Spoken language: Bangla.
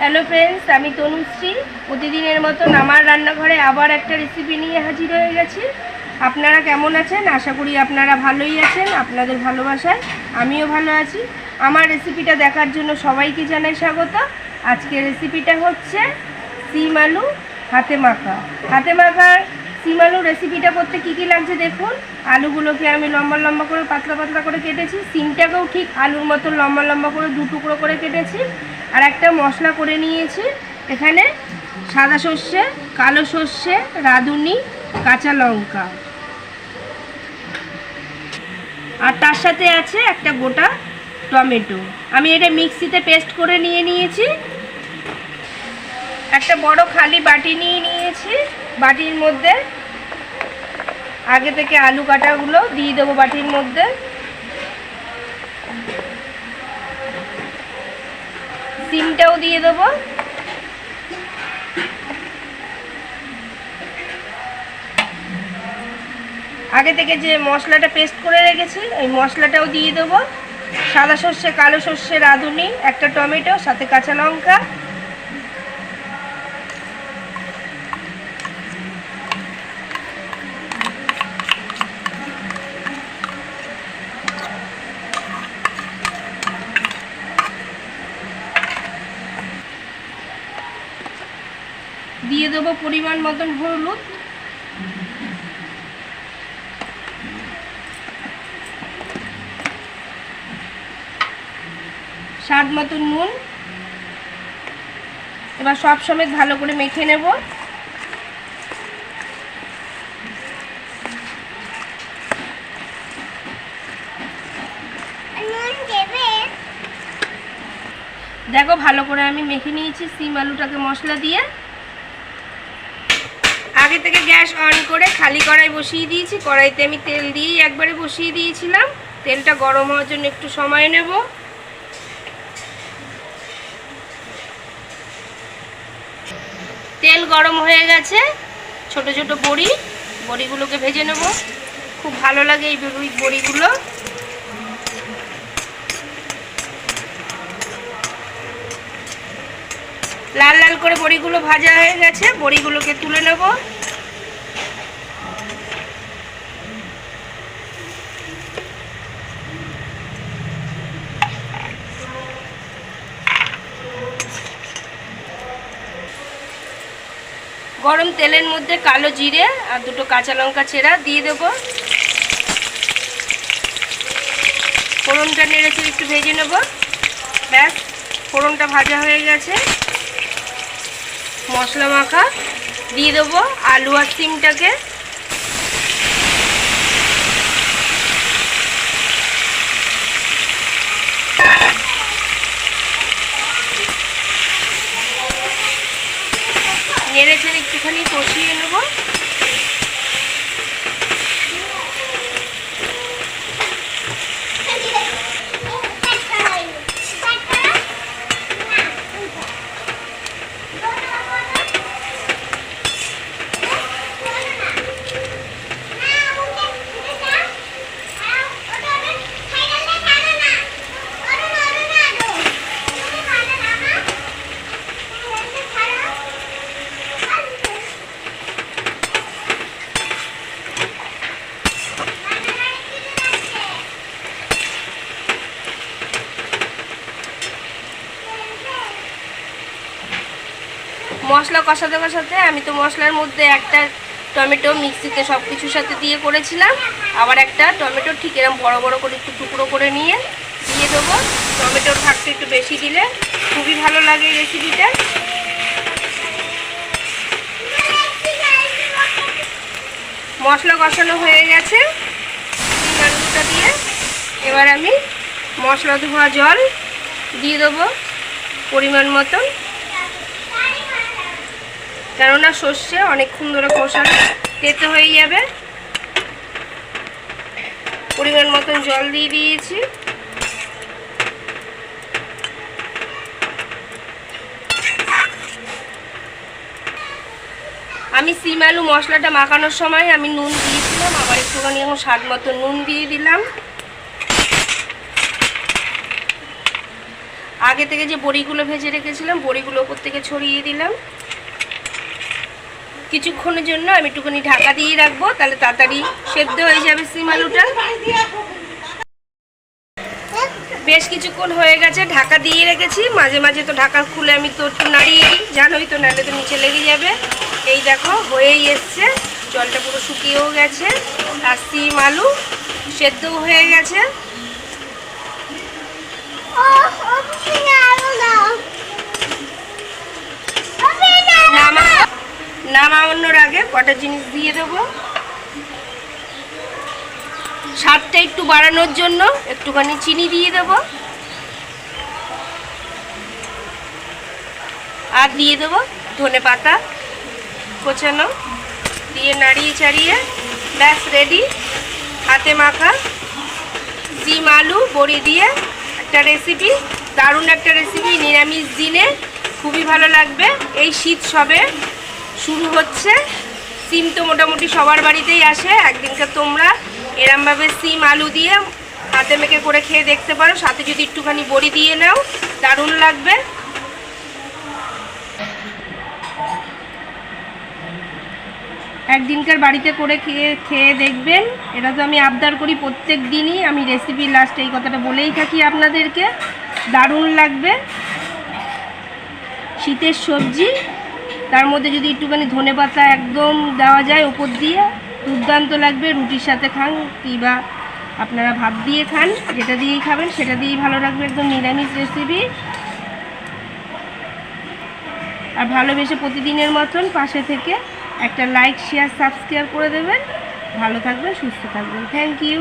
হ্যালো ফ্রেন্ডস আমি তনুশ্রী। প্রতিদিনের মতন আমার রান্নাঘরে আবার একটা রেসিপি নিয়ে হাজির হয়ে গেছি। আপনারা কেমন আছেন? আশা করি আপনারা ভালোই আছেন, আপনাদের ভালোবাসায় আমিও ভালো আছি। আমার রেসিপিটা দেখার জন্য সবাইকে জানাই স্বাগত। আজকে রেসিপিটা হচ্ছে সিম আলু হাতে মাখা। হাতে মাখার সিম আলু রেসিপিটা করতে কী কী লাগছে দেখুন। আলুগুলোকে আমি লম্বা লম্বা করে পাতলা পাতলা করে কেটেছি। সিমটাকেও ঠিক আলুর মতো লম্বা লম্বা করে দু টুকরো করে কেটেছি। আর একটা মশলা করে নিয়েছি। এখানে সাদা সর্ষে, কালো সর্ষে, রাঁধুনি, কাঁচা লঙ্কা। আর তার সাথে আছে একটা গোটা টমেটো। আমি এটা মিক্সিতে পেস্ট করে নিয়ে নিয়েছি। একটা বড় খালি বাটি নিয়ে নিয়েছি। বাটির মধ্যে আগে থেকে আলু কাটাগুলো দিয়ে দেবো বাটির মধ্যে। সিমটাও দিয়ে দেবো। আগে থেকে যে মশলাটা পেস্ট করে রেখেছি, ওই মশলাটাও দিয়ে দেবো। সাদা সর্ষে, কালো সর্ষে, রাঁধুনি, একটা টমেটো, সাথে কাঁচা লঙ্কা দিয়ে দেবো পরিমাণ মতন হলুদ। স্বাদ মতন নুন। এবার সব সমেত ভালো করে মেখে নেব। দেখো ভালো করে আমি মেখে নিয়েছি, সিম আলুটাকে মশলা দিয়ে। গ্যাস অন করে খালি কড়াই বসিয়ে দিয়েছি। কড়াইতে আমি তেল দিয়েই একবারে বসিয়ে দিয়েছিলাম। তেলটা গরম হওয়ার জন্য একটু সময় নেব। তেল গরম হয়ে গেছে। ছোট ছোট বড়ি, বড়িগুলোকে ভেজে নেব। খুব ভালো লাগে এই বড়ি, বড়িগুলো। লাল লাল করে বড়িগুলো ভাজা হয়ে গেছে। বড়িগুলোকে তুলে নেব। গরম তেলের মধ্যে কালো জিরে আর দুটো কাঁচা লঙ্কা ছেঁড়া দিয়ে দেব। ফোড়নটা নেড়েছে একটু ভেজে নেব। ব্যাস, ফোড়নটা ভাজা হয়ে গেছে। মশলা মাখা দিয়ে দেবো। আলু আর সিমটাকে নেড়ে চেড়ে একটুখানি কষিয়ে নেব। মশলা কষাতে কষাতে আমি তো মশলার মধ্যে একটা টমেটো মিক্সিতে সব কিছুর সাথে দিয়ে করেছিলাম। আবার একটা টমেটো ঠিক এরকম বড় বড় করে একটু টুকরো করে নিয়ে দিয়ে দেবো। টমেটোর ভাগটা একটু বেশি দিলে খুবই ভালো লাগে এই রেসিপিটা মশলা কষানো হয়ে গেছে। আলুটা দিয়ে এবার আমি মশলা ধোয়া জল দিয়ে দেবো পরিমাণ মতন। কেননা সর্ষে অনেকক্ষণ ধরে কষানো তেতে হয়ে যাবে। পরিমাণ মতন জল দিয়ে দিয়েছি। আমি সিম আলু মশলাটা মাখানোর সময় আমি নুন দিয়েছিলাম, আবার একটুখানি এখন স্বাদ মতো নুন দিয়ে দিলাম। আগে থেকে যে বড়িগুলো ভেজে রেখেছিলাম, বড়িগুলো ওপর থেকে ছড়িয়ে দিলাম। কিছুক্ষণের জন্য আমি একটুখানি ঢাকা দিয়ে রাখব, তাহলে তাড়াতাড়ি সেদ্ধ হয়ে যাবে সিম আলুটা। বেশ কিছুক্ষণ হয়ে গেছে, ঢাকা দিয়ে রেখেছি। মাঝে মাঝে তো ঢাকা খুলে আমি তো একটু নাড়িয়ে দিই, জানোই তো নাড়লে তো নিচে লেগে যাবে। এই দেখো, হয়েই এসছে, জলটা পুরো শুকিয়েও গেছে, আর সিম আলু সেদ্ধও হয়ে গেছে। কটা জিনিস দিয়ে দেবো। স্বাদটা একটু বাড়ানোর জন্য একটুখানি চিনি দিয়ে দেব। আর দিয়ে দেবো ধনে পাতা কোচানো। দিয়ে নাড়িয়ে চাড়িয়ে ব্যাস রেডি হাতে মাখা ডিম আলু, বড়ি দিয়ে একটা রেসিপি দারুণ একটা রেসিপি নিরামিষ দিনে। খুবই ভালো লাগবে। এই শীত সবে শুরু হচ্ছে। সিম তো মোটামুটি সবার বাড়িতেই আসে একদিনকে তোমরা। এরমভাবে সিম আলু দিয়ে হাতে মেখে করে খেয়ে দেখতে পারো, সাথে যদি একটুখানি বড়ি দিয়ে নাও, দারুণ লাগবে। একদিনকার বাড়িতে করে খেয়ে খেয়ে দেখবেন। এটা তো আমি আবদার করি প্রত্যেক দিনই, আমি রেসিপি লাস্টে এই কথাটা বলেই থাকি আপনাদেরকে। দারুণ লাগবে। শীতের সবজি তার মধ্যে যদি একটুখানি ধনে পাতা একদম দেওয়া যায় ওপর দিয়ে, দুর্দান্ত লাগবে। রুটির সাথে খান কিংবা আপনারা ভাত দিয়ে খান, যেটা দিয়েই খাবেন সেটা দিয়েই ভালো লাগবে একদম নিরামিষ রেসিপি আর ভালোবেসে প্রতিদিনের মতন পাশে থেকে একটা লাইক শেয়ার সাবস্ক্রাইব করে দেবেন। ভালো থাকবেন, সুস্থ থাকবেন। Thank you